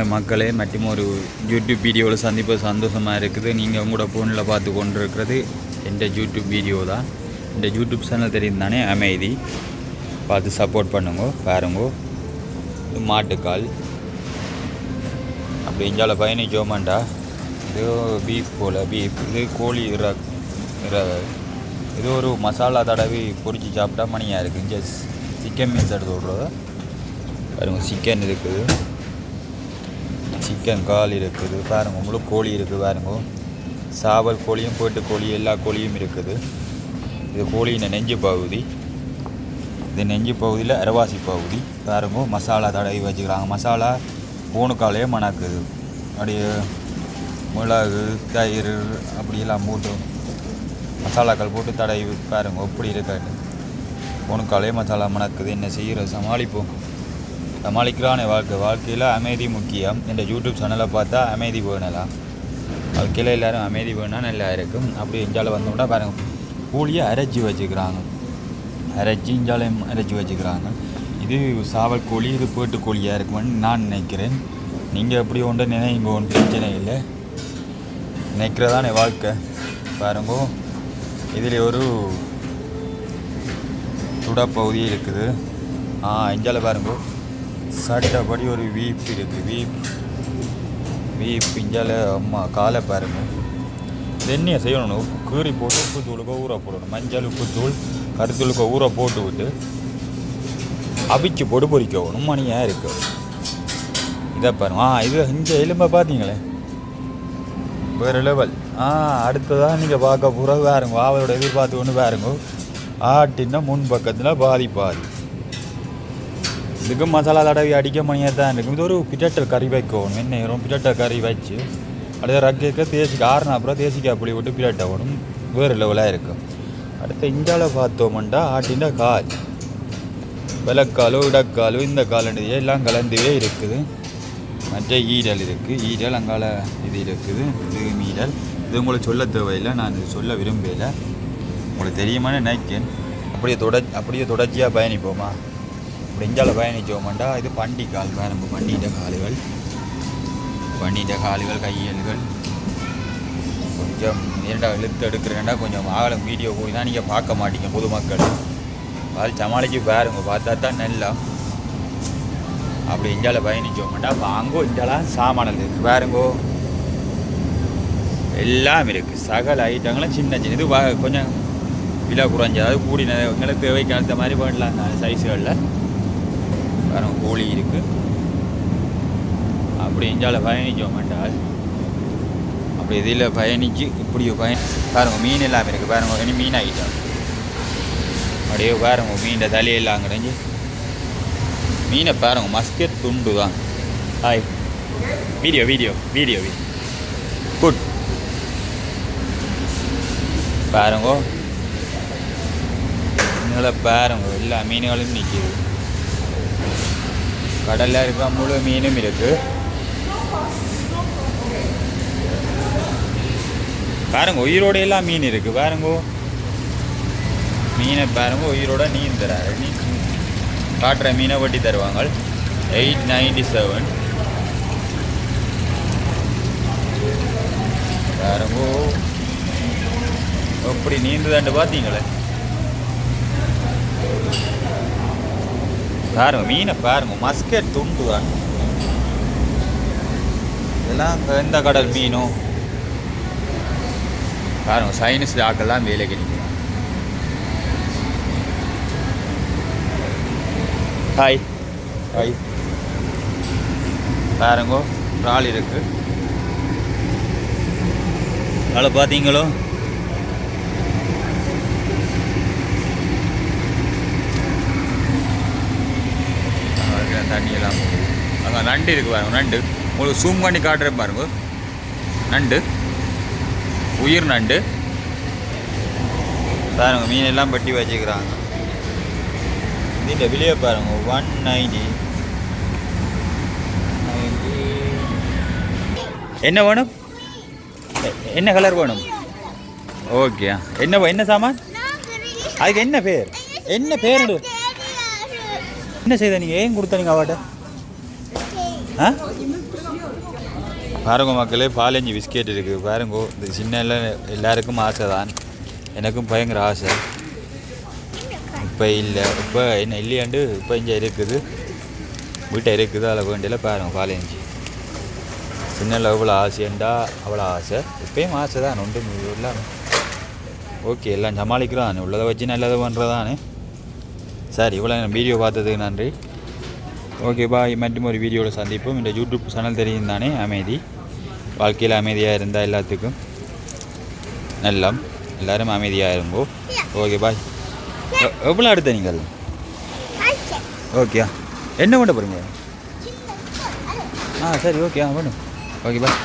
உங்களை மக்களே மற்றும் ஒரு யூடியூப் வீடியோவில் சந்திப்பு சந்தோஷமாக இருக்குது. நீங்கள் உங்களோட ஃபோனில் பார்த்து கொண்டு இருக்கிறது எந்த யூடியூப் வீடியோ தான். இந்த யூடியூப் சேனல் தெரியும் தானே? அமைதி. பார்த்து சப்போர்ட் பண்ணுங்க பாருங்க. இது மாட்டுக்கால். அப்படி இஞ்சால ஜோமண்டா இது பீஃப் போல் பீஃப் இது கோழி இற இற இது ஒரு மசாலா தடவி பொறிச்சு சாப்பிட்டா மணியாக இருக்குது இங்கே சிக்கன் மீன்ஸ் எடுத்து விட்றது பாருங்க சிக்கன் இருக்குது. சிக்கன் கால் இருக்குது பாருங்க முழு கோழி இருக்குது பாருங்க. சாவல் கோழியும் போட்டு கோழி எல்லா கோழியும் இருக்குது. இது கோழியின் நெஞ்சு பகுதி. இது நெஞ்சு பகுதியில் அரவாசி பகுதி. பாருங்க மசாலா தடவி வச்சுக்கிறாங்க. மசாலா பூணுக்காலே மணக்குது. அப்படியே மிளகு தயிர் அப்படியெல்லாம் போட்டு மசாலாக்கள் போட்டு தடவி பாருங்க எப்படி இருக்காது. பூணுக்காலே மசாலா மணக்குது. என்ன செய்கிற சமாளிப்போம். சமாளிக்கிறானே வாழ்க்கை. வாழ்க்கையில் அமைதி முக்கியம். இந்த யூடியூப் சேனலை பார்த்தா அமைதி வேணலாம் வாழ்க்கையில் எல்லோரும் அமைதி வேணால் நல்லா இருக்கும். அப்படி இஞ்சால வந்தோம்னா பாருங்க கூலியை அரைச்சி வச்சுக்கிறாங்க. அரைச்சி இஞ்சாலையும் அரைச்சி வச்சுக்கிறாங்க. இது சாவல் கோழி இது போட்டு கோழியாக இருக்குமென்னு நான் நினைக்கிறேன். நீங்கள் எப்படி ஒன்று நினைங்க ஒன்றும் பிரச்சனை இல்லை. நினைக்கிறதான வாழ்க்கை. பாருங்க இதில் ஒரு சுடப்பகுதி இருக்குது. ஆ இஞ்சால பாருங்க. சட்டப்படி ஒரு வீப் இருக்குது வீப். வீப் இஞ்சால அம்மா காலை பாருங்க. இது என்ன செய்யணும் கீறி போட்டு உப்பு தூளுக்கு ஊற போடணும். மஞ்சள் உப்பு தூள் கருத்தூளுக்கு ஊற போட்டு விட்டு அவிச்சு பொடு பொறிக்கணும். மணியாக இருக்கு. இதை பாருங்க. ஆ இது இந்த எலும்பை பார்த்தீங்களே வேறு லெவல் ஆ அடுத்ததாக நீங்கள் பார்க்க பூரா பாருங்க அவரோட எதிர்பார்த்து ஒன்று பாருங்க. ஆட்டின்னா முன் பக்கத்தில் பாதி பாதி. இதுக்கு மசாலா தடவி அடிக்க மணியாக தான் இருக்கும் இது ஒரு பிட்டட்டல் கறி வைக்கணும் என்ன நேரம் பிட்டட்டல் கறி வச்சு அடுத்த ரக்கைக்க தேசிக்க ஆறுனா அப்புறம் தேசிக்காய் புளி விட்டு பிட்டட்டணும் வேறு லெவலாக இருக்கும் அடுத்து இஞ்சால பார்த்தோம்னா ஆட்டின கால் விலக்காலோ இடக்காலோ இந்த காலநிலையே எல்லாம் கலந்துவே இருக்குது. மற்ற ஈரல் இருக்குது ஈரல் அங்கால இது இருக்குது. இது மீரல் இது உங்களுக்கு சொல்ல தேவையில்லை. நான் இது சொல்ல விரும்பலை உங்களுக்கு தெரியுமான்னு நினைக்கிறேன். அப்படியே தொட அப்படியே தொடர்ச்சியாக பயணிப்போமா? இப்படி இஞ்சால பயணிச்சோமாண்டா இது பண்டி கால் நம்ம பண்டிகிட்ட காலுகள் பண்டிகிட்ட காலுகள் கையல்கள் கொஞ்சம் இரண்டாக இழுத்து எடுக்கிறேன்டா கொஞ்சம் ஆகலம் வீடியோ போய் தான் நீங்கள் பார்க்க மாட்டீங்க பொதுமக்கள் அது சமாளிச்சு பாருங்க பார்த்தா தான் நல்லா அப்படி இஞ்சால பயணிச்சோம்டா அப்போ அங்கோ இஞ்சாலாம் சாமானல் இருக்குது பாருங்கோ எல்லாம் இருக்குது சகல ஐட்டங்களும் சின்ன சின்ன இது கொஞ்சம் விலை குறைஞ்சி அதாவது கூடின எங்களுக்கு தேவைக்கு அந்த மாதிரி பண்ணலாம் சைஸுகளில் பாருங்க கோழி இருக்குது அப்படி எஞ்சால் பயணிக்க என்றால் அப்படி இதில் பயணித்து இப்படி பயணி பாருங்க மீன் எல்லாம் இருக்குது பாருங்க இனி மீன் ஐட்டம் அப்படியே பாருங்க மீன் தலையெல்லாம் கிடைஞ்சி மீனை பாருங்க மஸ்கெட் துண்டு தான். Hi. Video video video good பாருங்கோ. மீன்களை பாருங்க எல்லா மீன்களும் நிற்கிது கடலில் இருக்க முழு மீனும் இருக்கு பாருங்க உயிரோட எல்லாம் மீன் இருக்கு பாருங்க மீனை பாருங்க உயிரோட நீந்துறாரு நீ காட்டுற மீனை வட்டி தருவாங்க எயிட் நைன்டி செவன் பாருங்க எப்படி நீந்துதாண்டு பார்த்தீங்களே பாருங்க மீனை பாருங்க மஸ்கெட் துண்டு தான் இதெல்லாம் எந்த கடல் மீனும். பாருங்க சைனஸ் ஆக்கெல்லாம் வேலைக்கு நிற்கிறாங்க ஹாய். ஹாய். பாருங்க இறால் இருக்கு. அதில் பார்த்தீங்களோ நண்டு இருக்கு பாருங்கள் நண்டு. உங்களுக்கு சூம் பண்ணி காட்டுறேன் பாருங்க. நண்டு. உயிர் நண்டு. பாருங்க மீன் எல்லாம் பட்டி வச்சுக்கிறாங்க. இதில் வெளியே பாருங்க ஒன் நைன்டி என்ன வேணும்? என்ன கலர் வேணும்? ஓகே என்ன என்ன சாமான்? அதுக்கு என்ன பேர்? என்ன பேர் என்ன செய்த நீங்கள் ஏன் கொடுத்த நீங்கள் அவட்ட? ஆ? பாருங்க மக்களே பாலஞ்சி பிஸ்கெட் இருக்குது பாருங்க இந்த சின்ன எல்லாருக்கும் ஆசை தான் எனக்கும் பயங்கர ஆசை. இப்போ இல்லை இப்போ என்ன இல்லையாண்டு இப்போ இங்கே இருக்குது. வீட்டை இருக்குது அதில் வேண்டியில பாருங்கள் பாலஞ்சி சின்னல எவ்வளோ ஆசைண்டா அவ்வளோ ஆசை. இப்பயும் ஆசை தான் ஒன்று எல்லாம் ஓகே எல்லாம் சமாளிக்கிறோம் உள்ளதை வச்சு நல்லதை பண்ணுறதானே சரி இவ்வளோ வீடியோ பார்த்ததுக்கு நன்றி. ஓகே பாய் மற்றும் ஒரு வீடியோவில் சந்திப்போம். இந்த யூடியூப் சேனல் தெரியும் தானே? அமைதி. வாழ்க்கையில் அமைதியாக இருந்தால் எல்லாத்துக்கும் நல்லம். எல்லாரும் அமைதியாக இருங்கோ. ஓகே பாய் எவ்வளோ அடுத்த நீங்கள்? ஓகே என்ன பண்ண போகிறீங்க ஆ சரி ஓகே ஆ பண்ணும் ஓகே பாய்